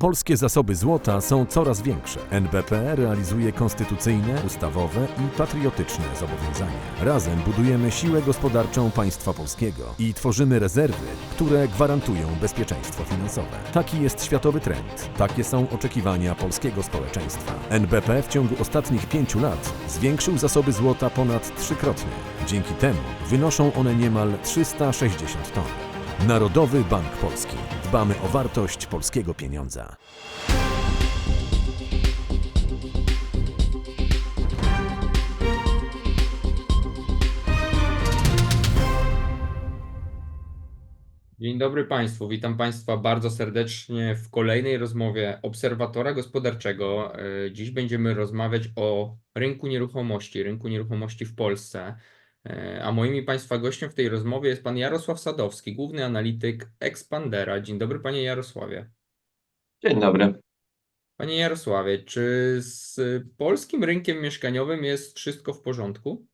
Polskie zasoby złota są coraz większe. NBP realizuje konstytucyjne, ustawowe i patriotyczne zobowiązania. Razem budujemy siłę gospodarczą państwa polskiego i tworzymy rezerwy, które gwarantują bezpieczeństwo finansowe. Taki jest światowy trend. Takie są oczekiwania polskiego społeczeństwa. NBP w ciągu ostatnich pięciu lat zwiększył zasoby złota ponad trzykrotnie. Dzięki temu wynoszą one niemal 360 ton. Narodowy Bank Polski. Dbamy o wartość polskiego pieniądza. Dzień dobry Państwu, witam Państwa bardzo serdecznie w kolejnej rozmowie Obserwatora Gospodarczego. E, Dziś będziemy rozmawiać o rynku nieruchomości, rynku nieruchomości w Polsce. E, A moim i Państwa gościem w tej rozmowie jest Pan Jarosław Sadowski, główny analityk Expandera. Dzień dobry Panie Jarosławie. Dzień dobry. Panie Jarosławie, czy z polskim rynkiem mieszkaniowym jest wszystko w porządku?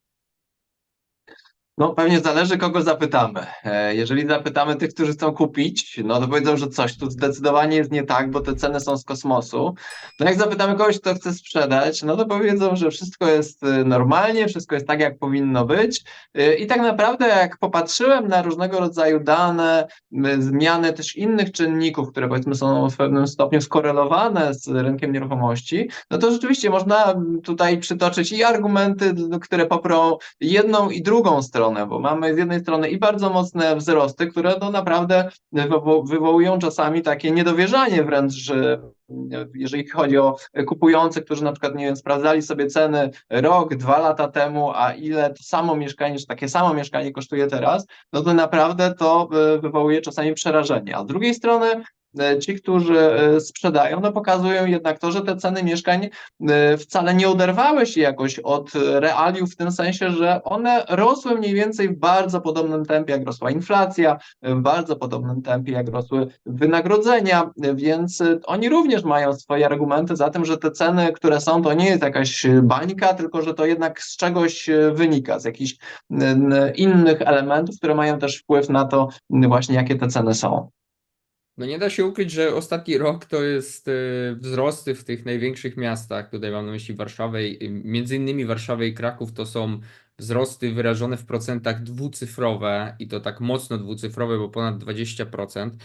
No pewnie zależy, kogo zapytamy. E, Jeżeli zapytamy tych, którzy chcą kupić, no to powiedzą, że coś tu zdecydowanie jest nie tak, bo te ceny są z kosmosu. No jak zapytamy kogoś, kto chce sprzedać, no to powiedzą, że wszystko jest e, normalnie, wszystko jest tak, jak powinno być. E, I tak naprawdę, jak popatrzyłem na różnego rodzaju dane, zmiany też innych czynników, które powiedzmy są w pewnym stopniu skorelowane z rynkiem nieruchomości, no to rzeczywiście można tutaj przytoczyć i argumenty, które poprą jedną i drugą stronę, bo mamy z jednej strony i bardzo mocne wzrosty, które no naprawdę wywo- wywołują czasami takie niedowierzanie wręcz, że jeżeli chodzi o kupujących, którzy na przykład nie wiem, sprawdzali sobie ceny rok, dwa lata temu, a ile to samo mieszkanie, czy takie samo mieszkanie kosztuje teraz, no to naprawdę to e, wywołuje czasami przerażenie. A z drugiej strony ci, którzy e, sprzedają, no pokazują jednak to, że te ceny mieszkań e, wcale nie oderwały się jakoś od realiów, w tym sensie, że one rosły mniej więcej w bardzo podobnym tempie, jak rosła inflacja, w bardzo podobnym tempie, jak rosły wynagrodzenia, więc e, oni również mają swoje argumenty za tym, że te ceny, które są, to nie jest jakaś bańka, tylko że to jednak z czegoś e, wynika, z jakichś innych elementów, które mają też wpływ na to właśnie, jakie te ceny są. No nie da się ukryć, że ostatni rok to jest e, wzrosty w tych największych miastach. Tutaj mam na myśli Warszawę, i- między innymi Warszawę i Kraków to są wzrosty wyrażone w procentach dwucyfrowe i to tak mocno dwucyfrowe, bo ponad 20%.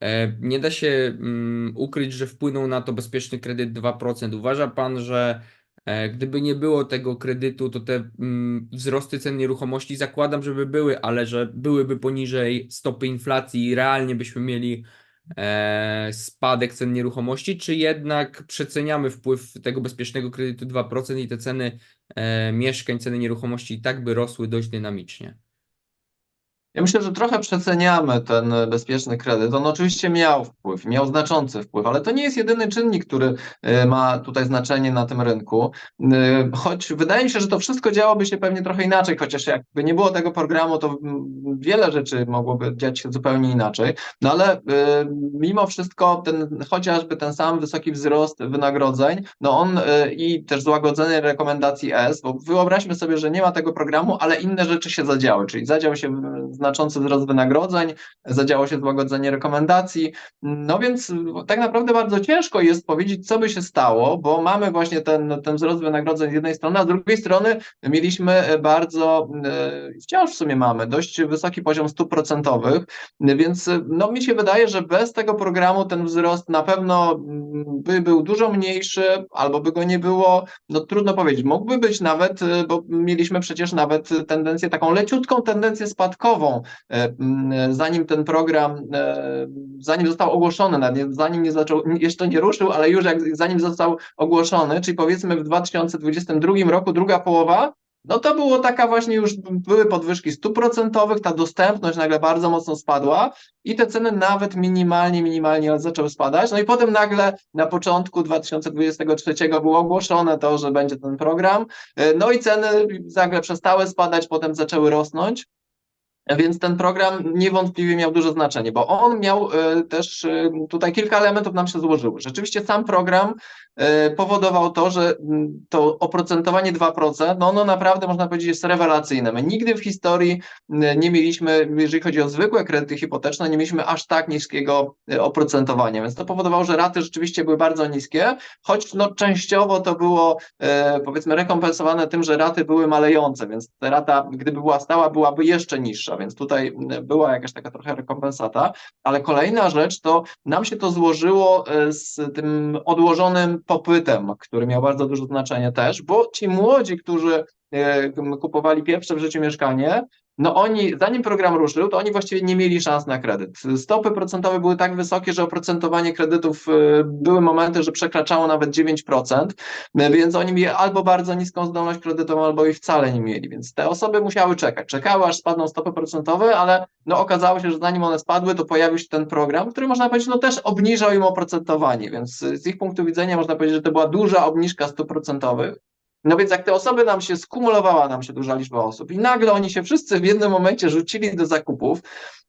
E, Nie da się mm, ukryć, że wpłynął na to bezpieczny kredyt 2%. Uważa Pan, że e, gdyby nie było tego kredytu, to te mm, wzrosty cen nieruchomości zakładam, żeby były, ale że byłyby poniżej stopy inflacji i realnie byśmy mieli spadek cen nieruchomości, czy jednak przeceniamy wpływ tego bezpiecznego kredytu 2% i te ceny e, mieszkań, ceny nieruchomości i tak by rosły dość dynamicznie? Ja myślę, że trochę przeceniamy ten bezpieczny kredyt. On oczywiście miał wpływ, miał znaczący wpływ, ale to nie jest jedyny czynnik, który e, ma tutaj znaczenie na tym rynku. E, Choć wydaje mi się, że to wszystko działoby się pewnie trochę inaczej, chociaż jakby nie było tego programu, to mm, wiele rzeczy mogłoby dziać się zupełnie inaczej. No ale e, mimo wszystko ten, chociażby ten sam wysoki wzrost wynagrodzeń, no on e, i też złagodzenie rekomendacji S, bo wyobraźmy sobie, że nie ma tego programu, ale inne rzeczy się zadziały, czyli zadział się znaczący wzrost wynagrodzeń, zadziało się złagodzenie rekomendacji. No więc tak naprawdę bardzo ciężko jest powiedzieć, co by się stało, bo mamy właśnie ten, ten wzrost wynagrodzeń z jednej strony, a z drugiej strony mieliśmy bardzo, e, wciąż w sumie mamy dość wysoki poziom stóp procentowych, więc no mi się wydaje, że bez tego programu ten wzrost na pewno mm, by był dużo mniejszy, albo by go nie było, no trudno powiedzieć, mógłby być nawet, e, bo mieliśmy przecież nawet tendencję, taką leciutką tendencję spadkową, e, mm, zanim ten program, e, zanim został ogłoszony, zanim nie zaczął, jeszcze nie ruszył, ale już jak, zanim został ogłoszony, czyli powiedzmy w 2022 roku, druga połowa, no to było taka właśnie już, były podwyżki stóp procentowych, ta dostępność nagle bardzo mocno spadła i te ceny nawet minimalnie, minimalnie zaczęły spadać. No i potem nagle na początku 2023 było ogłoszone to, że będzie ten program, e, no i ceny nagle przestały spadać, potem zaczęły rosnąć. Więc ten program niewątpliwie miał duże znaczenie, bo on miał e, też e, tutaj kilka elementów nam się złożyły. Rzeczywiście sam program powodował to, że mm, to oprocentowanie 2%, no ono naprawdę można powiedzieć jest rewelacyjne. My nigdy w historii m, nie mieliśmy, jeżeli chodzi o zwykłe kredyty hipoteczne, nie mieliśmy aż tak niskiego e, oprocentowania, więc to powodowało, że raty rzeczywiście były bardzo niskie, choć no, częściowo to było e, powiedzmy rekompensowane tym, że raty były malejące, więc ta rata, gdyby była stała, byłaby jeszcze niższa, więc tutaj m, była jakaś taka trochę rekompensata, ale kolejna rzecz to nam się to złożyło e, z tym odłożonym popytem, który miał bardzo duże znaczenie też, bo ci młodzi, którzy e, kupowali pierwsze w życiu mieszkanie, no oni, zanim program ruszył, to oni właściwie nie mieli szans na kredyt. Stopy procentowe były tak wysokie, że oprocentowanie kredytów e, były momenty, że przekraczało nawet 9%, e, więc oni mieli albo bardzo niską zdolność kredytową, albo jej wcale nie mieli, więc te osoby musiały czekać. Czekały, aż spadną stopy procentowe, ale no okazało się, że zanim one spadły, to pojawił się ten program, który można powiedzieć, no też obniżał im oprocentowanie, więc z ich punktu widzenia można powiedzieć, że to była duża obniżka stóp procentowych. No więc jak te osoby nam się skumulowała, nam się duża liczba osób i nagle oni się wszyscy w jednym momencie rzucili do zakupów,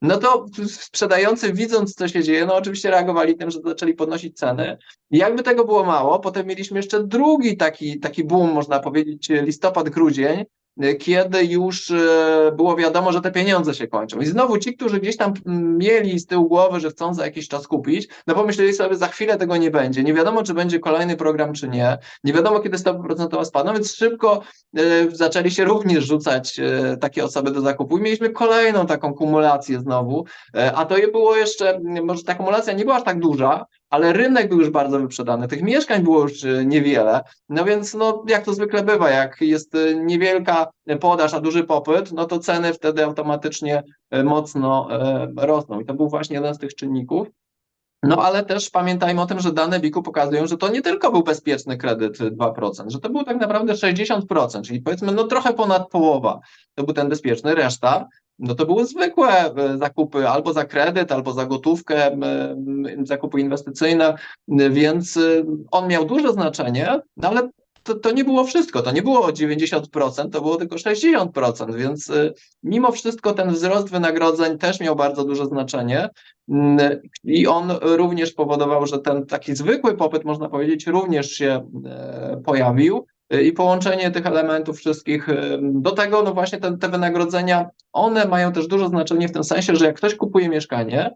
no to sprzedający widząc co się dzieje, no oczywiście reagowali tym, że zaczęli podnosić ceny. I jakby tego było mało, potem mieliśmy jeszcze drugi taki, taki boom, można powiedzieć, listopad, grudzień, kiedy już e, było wiadomo, że te pieniądze się kończą. I znowu ci, którzy gdzieś tam mm, mieli z tyłu głowy, że chcą za jakiś czas kupić, no pomyśleli sobie, za chwilę tego nie będzie. Nie wiadomo, czy będzie kolejny program, czy nie. Nie wiadomo, kiedy stopy procentowe spadną, więc szybko e, zaczęli się również rzucać e, takie osoby do zakupu. I mieliśmy kolejną taką kumulację znowu, a to było jeszcze, może ta kumulacja nie była aż tak duża, ale rynek był już bardzo wyprzedany, tych mieszkań było już e, niewiele, no więc no, jak to zwykle bywa, jak jest e, niewielka podaż, a duży popyt, no to ceny wtedy automatycznie e, mocno rosną. I to był właśnie jeden z tych czynników. No ale też pamiętajmy o tym, że dane WIK-u pokazują, że to nie tylko był bezpieczny kredyt y, 2%, że to był tak naprawdę 60%, czyli powiedzmy no trochę ponad połowa. To był ten bezpieczny, reszta no to były zwykłe e, zakupy albo za kredyt, albo za gotówkę, m, zakupy inwestycyjne, m, więc on miał duże znaczenie, no ale to, to nie było wszystko, to nie było 90%, to było tylko 60%, więc mimo wszystko ten wzrost wynagrodzeń też miał bardzo duże znaczenie. Mm, i on również powodował, że ten taki zwykły popyt, można powiedzieć, również się e, pojawił i połączenie tych elementów wszystkich do tego, no właśnie te, te wynagrodzenia, one mają też duże znaczenie w tym sensie, że jak ktoś kupuje mieszkanie,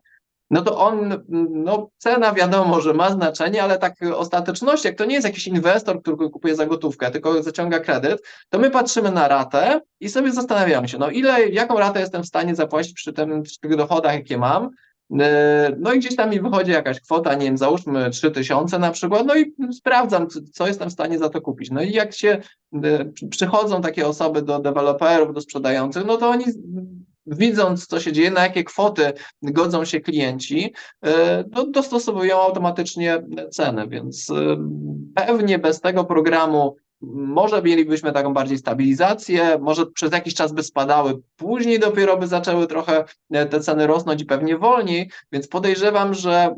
no to on, no cena wiadomo, że ma znaczenie, ale tak ostateczności, jak to nie jest jakiś inwestor, który kupuje za gotówkę, tylko zaciąga kredyt, to my patrzymy na ratę i sobie zastanawiamy się, no ile, jaką ratę jestem w stanie zapłacić przy, tym, przy tych dochodach, jakie mam, No i gdzieś tam mi wychodzi jakaś kwota, nie wiem, załóżmy 3000 na przykład, no i sprawdzam, co- jestem w stanie za to kupić. No i jak się e, przy- przychodzą takie osoby do deweloperów, do sprzedających, no to oni widząc, co się dzieje, na jakie kwoty godzą się klienci, e, no dostosowują automatycznie ceny, więc e, pewnie bez tego programu może mielibyśmy taką bardziej stabilizację, może przez jakiś czas by spadały, później dopiero by zaczęły trochę e, te ceny rosnąć i pewnie wolniej, więc podejrzewam, że e,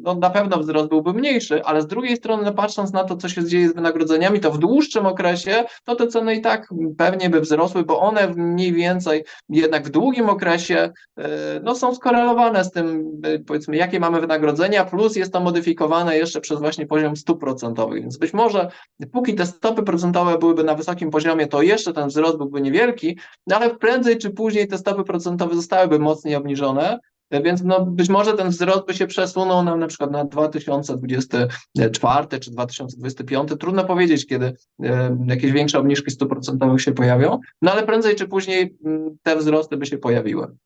no, na pewno wzrost byłby mniejszy, ale z drugiej strony, no, patrząc na to, co się dzieje z wynagrodzeniami, to w dłuższym okresie, to te ceny i tak pewnie by wzrosły, bo one mniej więcej jednak w długim okresie e, no, są skorelowane z tym, powiedzmy, jakie mamy wynagrodzenia, plus jest to modyfikowane jeszcze przez właśnie poziom stóp procentowych, więc być może póki te stopy procentowe byłyby na wysokim poziomie, to jeszcze ten wzrost byłby niewielki, no ale prędzej czy później te stopy procentowe zostałyby mocniej obniżone, więc no być może ten wzrost by się przesunął na przykład na 2024 czy 2025. Trudno powiedzieć, kiedy e, jakieś większe obniżki stóp procentowych się pojawią, no ale prędzej czy później mm, te wzrosty by się pojawiły.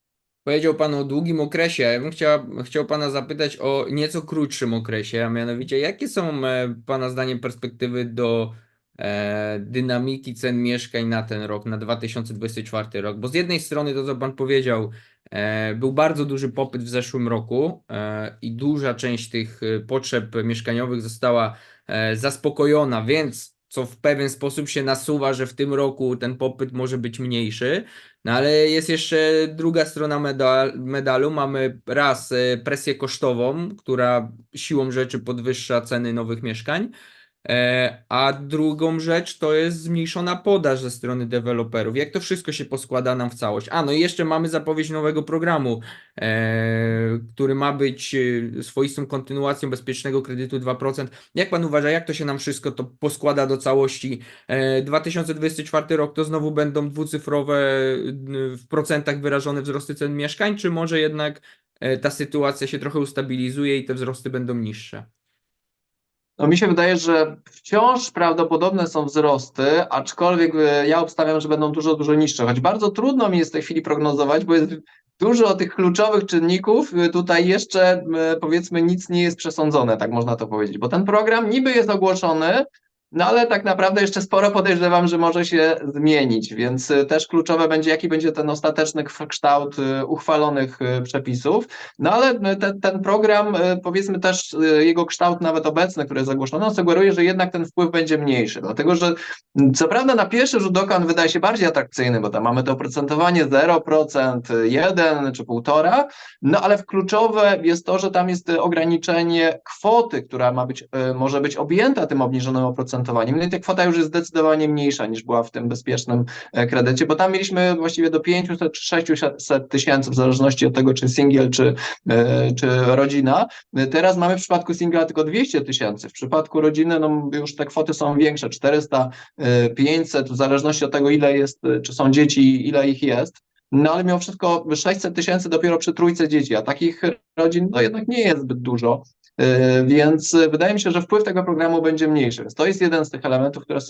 Powiedział Pan o długim okresie, ja bym chciał, chciał Pana zapytać o nieco krótszym okresie, a mianowicie jakie są e, Pana zdaniem perspektywy do dynamiki cen mieszkań na ten rok, na 2024 rok? Bo z jednej strony to, co Pan powiedział, e, był bardzo duży popyt w zeszłym roku e, i duża część tych e, potrzeb mieszkaniowych została e, zaspokojona, więc co w pewien sposób się nasuwa, że w tym roku ten popyt może być mniejszy. No ale jest jeszcze druga strona medal, medalu. Mamy raz e, presję kosztową, która siłą rzeczy podwyższa ceny nowych mieszkań. E, A drugą rzecz to jest zmniejszona podaż ze strony deweloperów. Jak to wszystko się poskłada nam w całość? A no i jeszcze mamy zapowiedź nowego programu, e, który ma być e, swoistą kontynuacją bezpiecznego kredytu 2%. Jak pan uważa, jak to się nam wszystko to poskłada do całości? E, 2024 rok to znowu będą dwucyfrowe w procentach wyrażone wzrosty cen mieszkań, czy może jednak e, ta sytuacja się trochę ustabilizuje i te wzrosty będą niższe? No mi się wydaje, że wciąż prawdopodobne są wzrosty, aczkolwiek e, ja obstawiam, że będą dużo, dużo niższe. Choć bardzo trudno mi jest w tej chwili prognozować, bo jest dużo tych kluczowych czynników. E, Tutaj jeszcze e, powiedzmy nic nie jest przesądzone, tak można to powiedzieć, bo ten program niby jest ogłoszony, no ale tak naprawdę jeszcze sporo podejrzewam, że może się zmienić, więc e, też kluczowe będzie, jaki będzie ten ostateczny kształt e, uchwalonych e, przepisów. No ale ten, ten program, powiedzmy też jego kształt nawet obecny, który on sugeruje, że jednak ten wpływ będzie mniejszy, dlatego że m, co prawda na pierwszy rzut oka on wydaje się bardziej atrakcyjny, bo tam mamy to oprocentowanie 0%, 1 czy 1,5, no ale kluczowe jest to, że tam jest ograniczenie kwoty, która ma być, może być objęta tym obniżonym oprocentowaniem. No i ta kwota już jest zdecydowanie mniejsza niż była w tym bezpiecznym e, kredycie, bo tam mieliśmy właściwie do 500 czy 600 tysięcy, w zależności od tego, czy singiel, czy, e, czy rodzina. E, Teraz mamy w przypadku singla tylko 200 tysięcy, w przypadku rodziny no już te kwoty są większe, 400, e, 500, w zależności od tego, ile jest, e, czy są dzieci, ile ich jest. No ale mimo wszystko 600 tysięcy dopiero przy trójce dzieci, a takich rodzin no jednak nie jest zbyt dużo. E, Więc e, wydaje mi się, że wpływ tego programu będzie mniejszy. To jest jeden z tych elementów, który,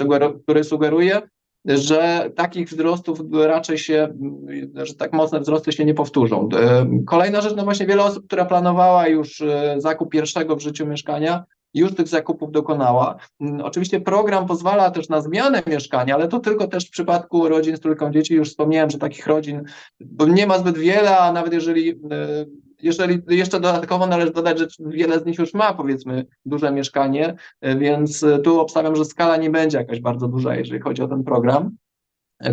który sugeruje, że takich wzrostów raczej się, mm, że tak mocne wzrosty się nie powtórzą. E, Kolejna rzecz, no właśnie wiele osób, która planowała już zakup pierwszego w życiu mieszkania, już tych zakupów dokonała. Mm, Oczywiście program pozwala też na zmianę mieszkania, ale to tylko też w przypadku rodzin z trójką dzieci. Już wspomniałem, że takich rodzin nie ma zbyt wiele, a nawet jeżeli, jeżeli jeszcze dodatkowo należy dodać, że wiele z nich już ma powiedzmy duże mieszkanie, e, więc e, tu obstawiam, że skala nie będzie jakaś bardzo duża, jeżeli chodzi o ten program.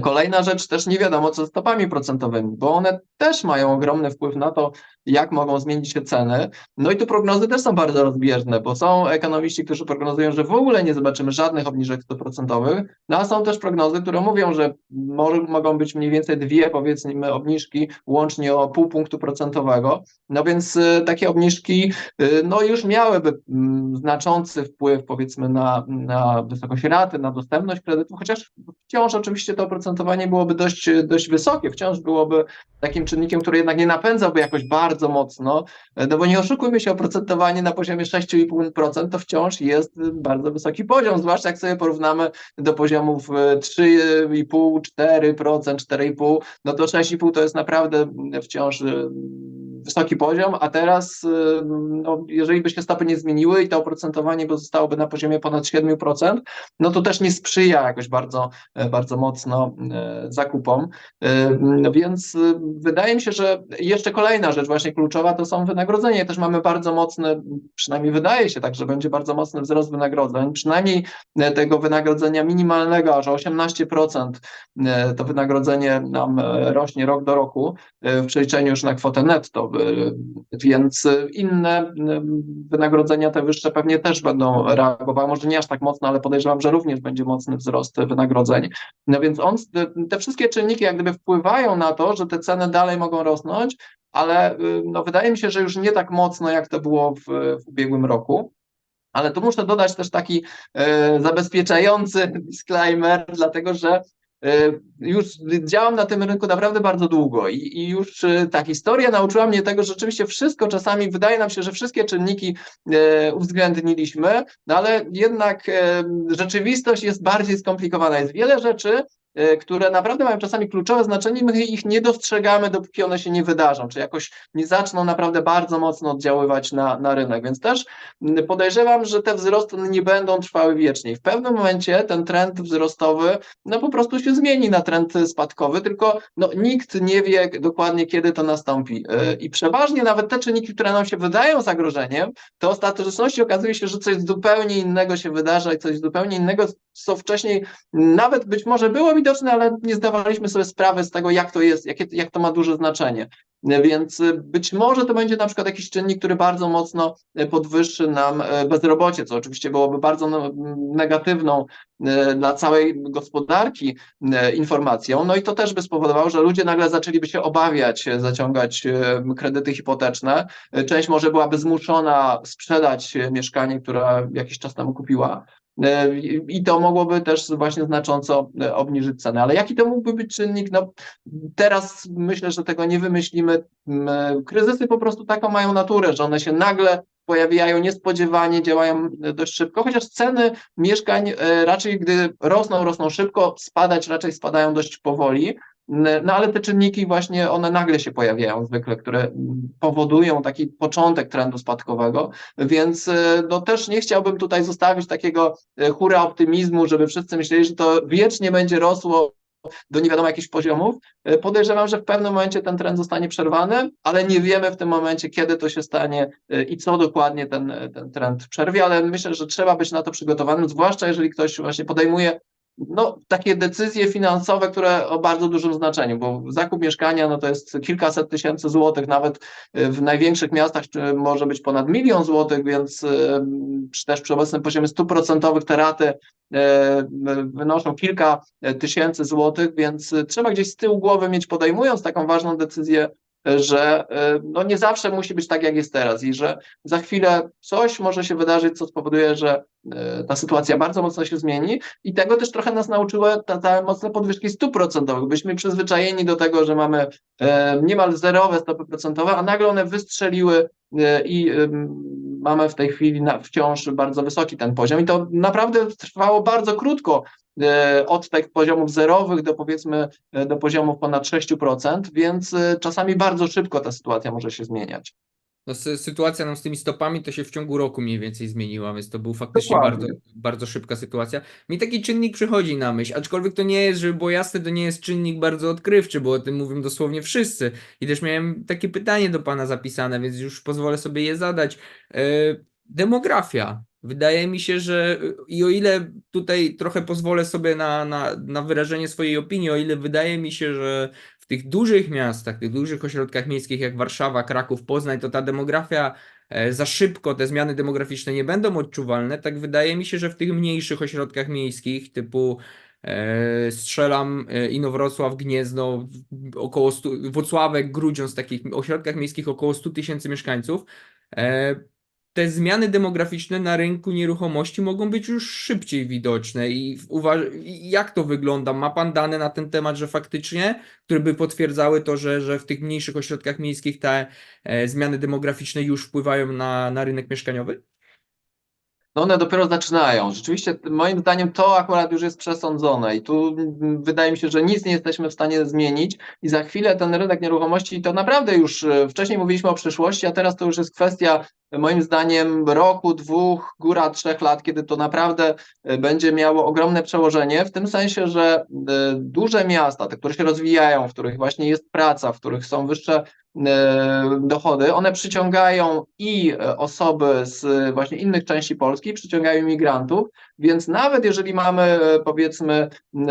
Kolejna rzecz, też nie wiadomo co z stopami procentowymi, bo one też mają ogromny wpływ na to, jak mogą zmienić się ceny. No i tu prognozy też są bardzo rozbieżne, bo są ekonomiści, którzy prognozują, że w ogóle nie zobaczymy żadnych obniżek stóp procentowych, no a są też prognozy, które mówią, że mo mogą być mniej więcej dwie, powiedzmy, obniżki łącznie o pół punktu procentowego. No więc y, takie obniżki y, no już miałyby mm, znaczący wpływ, powiedzmy, na, na wysokość raty, na dostępność kredytu, chociaż wciąż oczywiście to oprocentowanie byłoby dość, dość wysokie, wciąż byłoby takim czynnikiem, który jednak nie napędzałby jakoś bardzo mocno, no bo nie oszukujmy się, oprocentowanie na poziomie 6,5% to wciąż jest bardzo wysoki poziom, zwłaszcza jak sobie porównamy do poziomów e, 3,5, 4%, 4,5%, no to 6,5% to jest naprawdę wciąż e, wysoki poziom, a teraz e, no, jeżeli by się stopy nie zmieniły i to oprocentowanie pozostałoby na poziomie ponad 7%, no to też nie sprzyja jakoś bardzo, e, bardzo mocno e, zakupom. E, no Więc e, wydaje mi się, że jeszcze kolejna rzecz właśnie kluczowa to są wynagrodzenia. Też mamy bardzo mocny, przynajmniej wydaje się tak, że będzie bardzo mocny wzrost wynagrodzeń, przynajmniej tego wynagrodzenia minimalnego, aż o 18% e, to wynagrodzenie nam rośnie rok do roku w przeliczeniu już na kwotę netto, więc e, inne e, wynagrodzenia te wyższe pewnie też będą reagowały, może nie aż tak mocno, ale podejrzewam, że również będzie mocny wzrost wynagrodzeń. No więc on, te, te wszystkie czynniki jak gdyby wpływają na to, że te ceny dalej mogą rosnąć, ale y, no, wydaje mi się, że już nie tak mocno, jak to było w, w ubiegłym roku. Ale tu muszę dodać też taki e, zabezpieczający disclaimer, dlatego że już działam na tym rynku naprawdę bardzo długo i, i już e, ta historia nauczyła mnie tego, że rzeczywiście wszystko czasami wydaje nam się, że wszystkie czynniki e, uwzględniliśmy, no ale jednak e, rzeczywistość jest bardziej skomplikowana. Jest wiele rzeczy, e, które naprawdę mają czasami kluczowe znaczenie, my ich nie dostrzegamy, dopóki one się nie wydarzą, czy jakoś nie zaczną naprawdę bardzo mocno oddziaływać na, na rynek. Więc też podejrzewam, że te wzrosty nie będą trwały wiecznie. W pewnym momencie ten trend wzrostowy no po prostu się zmieni na trend spadkowy, tylko no, nikt nie wie dokładnie, kiedy to nastąpi. E, I przeważnie nawet te czynniki, które nam się wydają zagrożeniem, to ostateczności okazuje się, że coś zupełnie innego się wydarza i coś zupełnie innego, co wcześniej nawet być może było widać widoczny, ale nie zdawaliśmy sobie sprawy z tego, jak to jest, jakie, jak to ma duże znaczenie. Więc y, być może to będzie na przykład jakiś czynnik, który bardzo mocno y, podwyższy nam y, bezrobocie, co oczywiście byłoby bardzo no, negatywną dla całej gospodarki informacją. No i to też by spowodowało, że ludzie nagle zaczęliby się obawiać zaciągać kredyty hipoteczne. Część może byłaby zmuszona sprzedać mieszkanie, które jakiś czas temu kupiła. I to mogłoby też właśnie znacząco y, obniżyć cenę. Ale jaki to mógłby być czynnik? No, teraz myślę, że tego nie wymyślimy. Mm, Kryzysy po prostu taką mają naturę, że one się nagle pojawiają niespodziewanie, działają y, dość szybko, chociaż ceny mieszkań raczej, gdy rosną, rosną szybko, spadać raczej spadają dość powoli. No ale te czynniki właśnie, one nagle się pojawiają zwykle, które powodują taki początek trendu spadkowego, więc y, no też nie chciałbym tutaj zostawić takiego y, hura optymizmu, żeby wszyscy myśleli, że to wiecznie będzie rosło do nie wiadomo jakichś poziomów. Y, Podejrzewam, że w pewnym momencie ten trend zostanie przerwany, ale nie wiemy w tym momencie, kiedy to się stanie i co dokładnie ten, ten trend przerwie, ale myślę, że trzeba być na to przygotowanym, zwłaszcza jeżeli ktoś właśnie podejmuje no, takie decyzje finansowe, które o bardzo dużym znaczeniu, bo zakup mieszkania no, to jest kilkaset tysięcy złotych, nawet y, w największych miastach może być ponad milion złotych, więc y, też przy obecnym poziomie stuprocentowych te raty y, wynoszą kilka tysięcy złotych, więc trzeba gdzieś z tyłu głowy mieć, podejmując taką ważną decyzję, że y, no, nie zawsze musi być tak, jak jest teraz i że za chwilę coś może się wydarzyć, co spowoduje, że y, ta sytuacja bardzo mocno się zmieni i tego też trochę nas nauczyły te, te mocne podwyżki stóp procentowych. Byliśmy przyzwyczajeni do tego, że mamy e, niemal zerowe stopy procentowe, a nagle one wystrzeliły e, i mamy w tej chwili wciąż bardzo wysoki ten poziom i to naprawdę trwało bardzo krótko e, od tych poziomów zerowych do powiedzmy e, do poziomów ponad 6%, więc e, czasami bardzo szybko ta sytuacja może się zmieniać. No, sy- sytuacja nam z tymi stopami to się w ciągu roku mniej więcej zmieniła, więc to był faktycznie Dokładnie. bardzo, bardzo szybka sytuacja. Mi taki czynnik przychodzi na myśl, aczkolwiek to nie jest, żeby było jasne, to nie jest czynnik bardzo odkrywczy, bo o tym mówią dosłownie wszyscy. I też miałem takie pytanie do pana zapisane, więc już pozwolę sobie je zadać. Demografia. Wydaje mi się, że y, i o ile tutaj trochę pozwolę sobie na, na, na wyrażenie swojej opinii, o ile wydaje mi się, że w tych dużych miastach, tych dużych ośrodkach miejskich jak Warszawa, Kraków, Poznań, to ta demografia e, za szybko, te zmiany demograficzne nie będą odczuwalne, tak wydaje mi się, że w tych mniejszych ośrodkach miejskich typu e, strzelam e, Inowrocław, Gniezno, około 100, Włocławek, Grudziądz, takich ośrodkach miejskich około 100 tysięcy mieszkańców, te zmiany demograficzne na rynku nieruchomości mogą być już szybciej widoczne i jak to wygląda? Ma pan dane na ten temat, że faktycznie, które by potwierdzały to, że, że w tych mniejszych ośrodkach miejskich te e, zmiany demograficzne już wpływają na, na rynek mieszkaniowy? No one dopiero zaczynają. Rzeczywiście, moim zdaniem, to akurat już jest przesądzone i tu mm, wydaje mi się, że nic nie jesteśmy w stanie zmienić i za chwilę ten rynek nieruchomości to naprawdę już e, wcześniej mówiliśmy o przyszłości, a teraz to już jest kwestia moim zdaniem roku, dwóch, góra trzech lat, kiedy to naprawdę e, będzie miało ogromne przełożenie, w tym sensie, że e, duże miasta, te, które się rozwijają, w których właśnie jest praca, w których są wyższe e, dochody, one przyciągają i osoby z właśnie innych części Polski, przyciągają imigrantów, więc nawet jeżeli mamy powiedzmy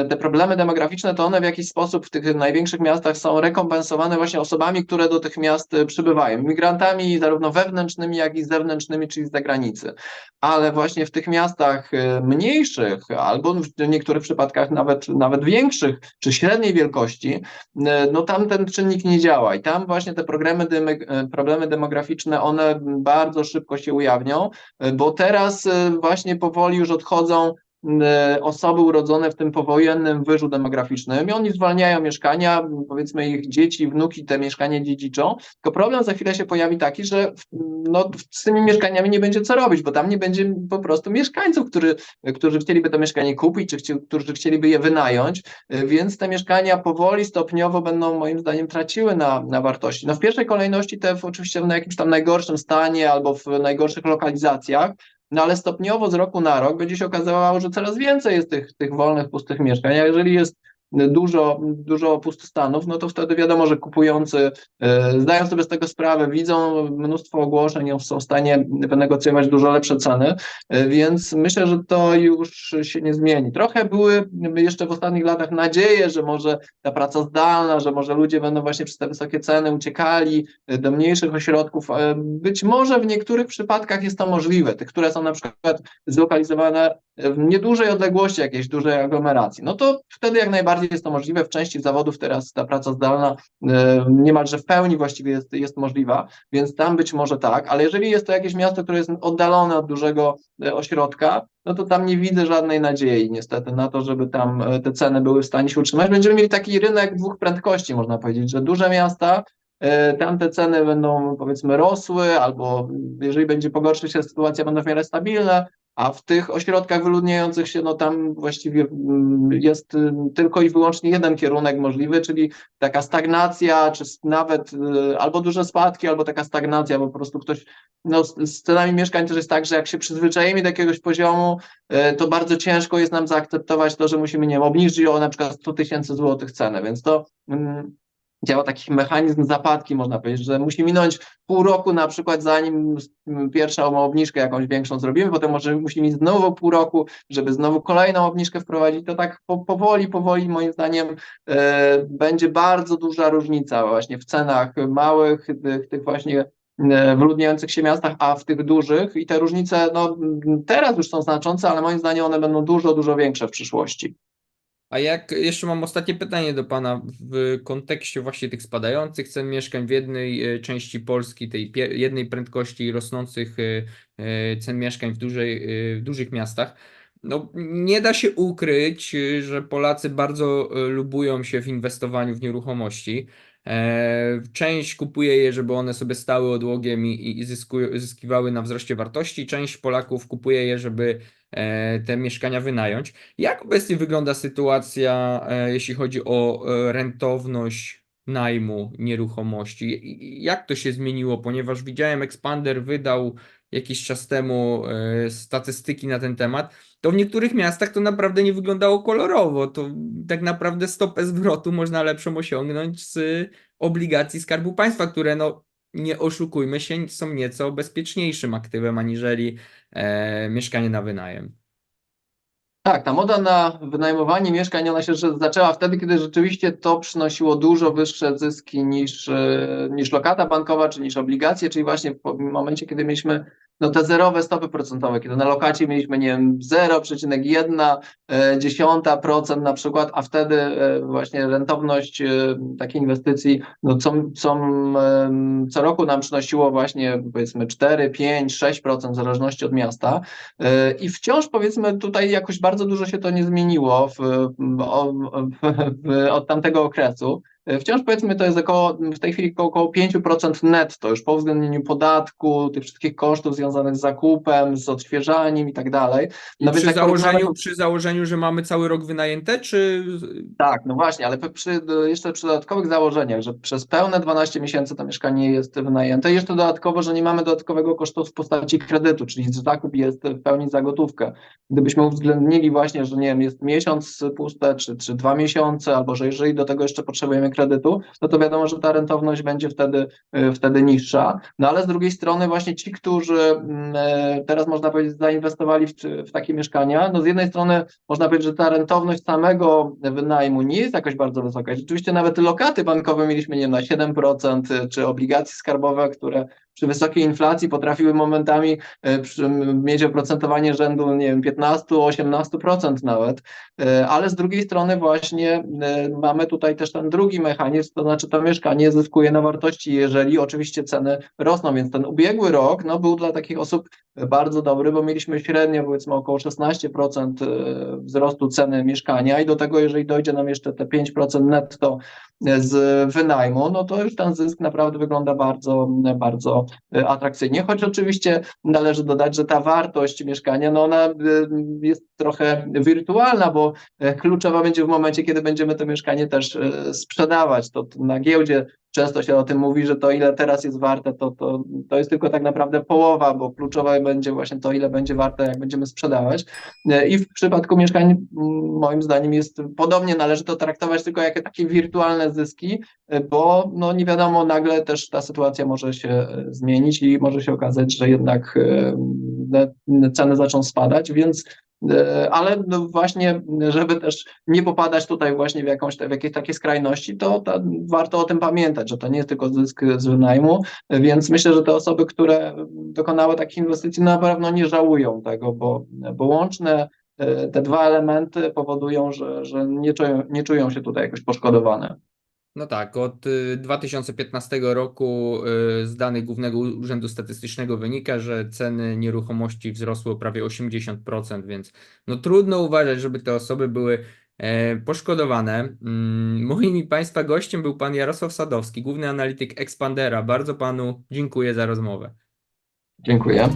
te problemy demograficzne, to one w jakiś sposób w tych największych miastach są rekompensowane właśnie osobami, które do tych miast przybywają, imigrantami zarówno wewnętrznymi, jak i zewnętrznymi, czyli z zagranicy. Ale właśnie w tych miastach e, mniejszych, albo w niektórych przypadkach nawet, nawet większych, czy średniej wielkości, E, no tam ten czynnik nie działa i tam właśnie te programy e, problemy demograficzne, one bardzo szybko się ujawnią, bo teraz właśnie powoli już odchodzą osoby urodzone w tym powojennym wyżu demograficznym i oni zwalniają mieszkania, powiedzmy ich dzieci, wnuki te mieszkania dziedziczą, tylko problem za chwilę się pojawi taki, że no, z tymi mieszkaniami nie będzie co robić, bo tam nie będzie po prostu mieszkańców, którzy, którzy chcieliby to mieszkanie kupić, czy chci, którzy chcieliby je wynająć, Więc te mieszkania powoli, stopniowo będą moim zdaniem traciły na, na wartości. No w pierwszej kolejności te w, oczywiście na jakimś tam najgorszym stanie albo w najgorszych lokalizacjach, no ale stopniowo z roku na rok będzie się okazywało, że coraz więcej jest tych, tych wolnych, pustych mieszkań. A jeżeli jest dużo, dużo pustostanów, no to wtedy wiadomo, że kupujący e, zdają sobie z tego sprawę, widzą mnóstwo ogłoszeń, są w stanie wynegocjować dużo lepsze ceny, e, więc myślę, że to już się nie zmieni. Trochę były jeszcze w ostatnich latach nadzieje, że może ta praca zdalna, że może ludzie będą właśnie przez te wysokie ceny uciekali e, do mniejszych ośrodków. Być może w niektórych przypadkach jest to możliwe, tych, które są na przykład zlokalizowane w niedużej odległości jakiejś dużej aglomeracji, no to wtedy jak najbardziej jest to możliwe. W części zawodów teraz ta praca zdalna e, niemalże w pełni właściwie jest, jest możliwa, więc tam być może tak, ale jeżeli jest to jakieś miasto, które jest oddalone od dużego e, ośrodka, no to tam nie widzę żadnej nadziei niestety na to, żeby tam e, te ceny były w stanie się utrzymać. Będziemy mieli taki rynek dwóch prędkości, można powiedzieć, że duże miasta tam te ceny będą powiedzmy rosły, albo jeżeli będzie pogorszyć się sytuacja, będą w miarę stabilne, a w tych ośrodkach wyludniających się, no tam właściwie mm, jest y, tylko i wyłącznie jeden kierunek możliwy, czyli taka stagnacja, czy nawet y, albo duże spadki, albo taka stagnacja, bo po prostu ktoś, no z, cenami mieszkań też jest tak, że jak się przyzwyczajimy do jakiegoś poziomu, y, to bardzo ciężko jest nam zaakceptować to, że musimy, nie wiem, obniżyć o na przykład 100 tysięcy złotych cenę, więc to mm, działa taki mechanizm zapadki, można powiedzieć, że musi minąć pół roku na przykład, zanim pierwszą obniżkę jakąś większą zrobimy, potem może musi mieć znowu pół roku, żeby znowu kolejną obniżkę wprowadzić, to tak po, powoli, powoli moim zdaniem e, będzie bardzo duża różnica właśnie w cenach małych, tych, tych właśnie e, wyludniających się miastach, a w tych dużych i te różnice no, teraz już są znaczące, ale moim zdaniem one będą dużo, dużo większe w przyszłości. A jak jeszcze mam ostatnie pytanie do Pana w kontekście właśnie tych spadających cen mieszkań w jednej e, części Polski, tej jednej prędkości rosnących e, e, cen mieszkań w dużej, w dużych miastach. No, nie da się ukryć, że Polacy bardzo lubują się w inwestowaniu w nieruchomości. Część kupuje je, żeby one sobie stały odłogiem i, i- zyskują, zyskiwały na wzroście wartości. Część Polaków kupuje je, żeby te mieszkania wynająć. Jak obecnie wygląda sytuacja, e, jeśli chodzi o e, rentowność najmu nieruchomości? Jak to się zmieniło? Ponieważ widziałem, Expander wydał jakiś czas temu e, statystyki na ten temat, to w niektórych miastach to naprawdę nie wyglądało kolorowo. To tak naprawdę stopę zwrotu można lepszą osiągnąć z obligacji Skarbu Państwa, które no nie oszukujmy się, są nieco bezpieczniejszym aktywem aniżeli e, mieszkanie na wynajem. Tak, ta moda na wynajmowanie mieszkań, ona się zaczęła wtedy, kiedy rzeczywiście to przynosiło dużo wyższe zyski niż, e, niż lokata bankowa, czy niż obligacje, czyli właśnie w momencie, kiedy mieliśmy no, te zerowe stopy procentowe, kiedy na lokacie mieliśmy, nie wiem, 0,1% na przykład, a wtedy e, właśnie rentowność e, takiej inwestycji no, co, co, co roku nam przynosiło właśnie powiedzmy 4, 5, 6% w zależności od miasta. E, I wciąż powiedzmy tutaj jakoś bardzo dużo się to nie zmieniło w, o- w, od tamtego okresu. Wciąż powiedzmy to jest około, w tej chwili około 5% netto, już po uwzględnieniu podatku, tych wszystkich kosztów związanych z zakupem, z odświeżaniem i tak dalej. No przy założeniu, to- przy założeniu, że mamy cały rok wynajęte, czy Tak, no właśnie, ale przy, jeszcze przy dodatkowych założeniach, że przez pełne 12 miesięcy to mieszkanie jest wynajęte, i jeszcze dodatkowo, że nie mamy dodatkowego kosztu w postaci kredytu, czyli zakup jest w pełni za gotówkę. Gdybyśmy uwzględnili właśnie, że nie wiem, jest miesiąc puste, czy, czy dwa miesiące, albo że jeżeli do tego jeszcze potrzebujemy kredytu, no to wiadomo, że ta rentowność będzie wtedy, y, wtedy niższa. No ale z drugiej strony właśnie ci, którzy mm, e, teraz można powiedzieć zainwestowali w, w takie mieszkania, no z jednej strony można powiedzieć, że ta rentowność samego wynajmu nie jest jakoś bardzo wysoka. Rzeczywiście nawet lokaty bankowe mieliśmy, nie wiem, na 7%, czy obligacje skarbowe, które przy wysokiej inflacji potrafiły momentami przy, mieć oprocentowanie rzędu, nie wiem, 15-18% nawet, ale z drugiej strony właśnie mamy tutaj też ten drugi mechanizm, to znaczy to mieszkanie zyskuje na wartości, jeżeli oczywiście ceny rosną, więc ten ubiegły rok no, był dla takich osób bardzo dobry, bo mieliśmy średnio powiedzmy około 16% wzrostu ceny mieszkania i do tego, jeżeli dojdzie nam jeszcze te 5% netto z wynajmu, no to już ten zysk naprawdę wygląda bardzo, bardzo e, atrakcyjnie, choć oczywiście należy dodać, że ta wartość mieszkania, no ona e, jest trochę wirtualna, bo e, kluczowa będzie w momencie, kiedy będziemy to mieszkanie też e, sprzedawać, to na giełdzie często się o tym mówi, że to ile teraz jest warte, to, to, to jest tylko tak naprawdę połowa, bo kluczowe będzie właśnie to, ile będzie warte, jak będziemy sprzedawać. I w przypadku mieszkań, moim zdaniem, jest podobnie, należy to traktować tylko jako takie wirtualne zyski, bo no nie wiadomo, nagle też ta sytuacja może się e, zmienić i może się okazać, że jednak e, ceny zaczną spadać, więc ale no właśnie, żeby też nie popadać tutaj właśnie w jakąś w jakieś takie skrajności, to, to warto o tym pamiętać, że to nie jest tylko zysk z wynajmu, więc myślę, że te osoby, które dokonały takich inwestycji, na pewno nie żałują tego, bo, bo łączne e, te dwa elementy powodują, że, że nie, czują, nie czują się tutaj jakoś poszkodowane. No tak, od y, 2015 roku y, z danych Głównego Urzędu Statystycznego wynika, że ceny nieruchomości wzrosły o prawie 80%, więc no trudno uważać, żeby te osoby były e, poszkodowane. Mm, Moim i Państwa gościem był pan Jarosław Sadowski, główny analityk Expandera. Bardzo panu dziękuję za rozmowę. Dziękuję.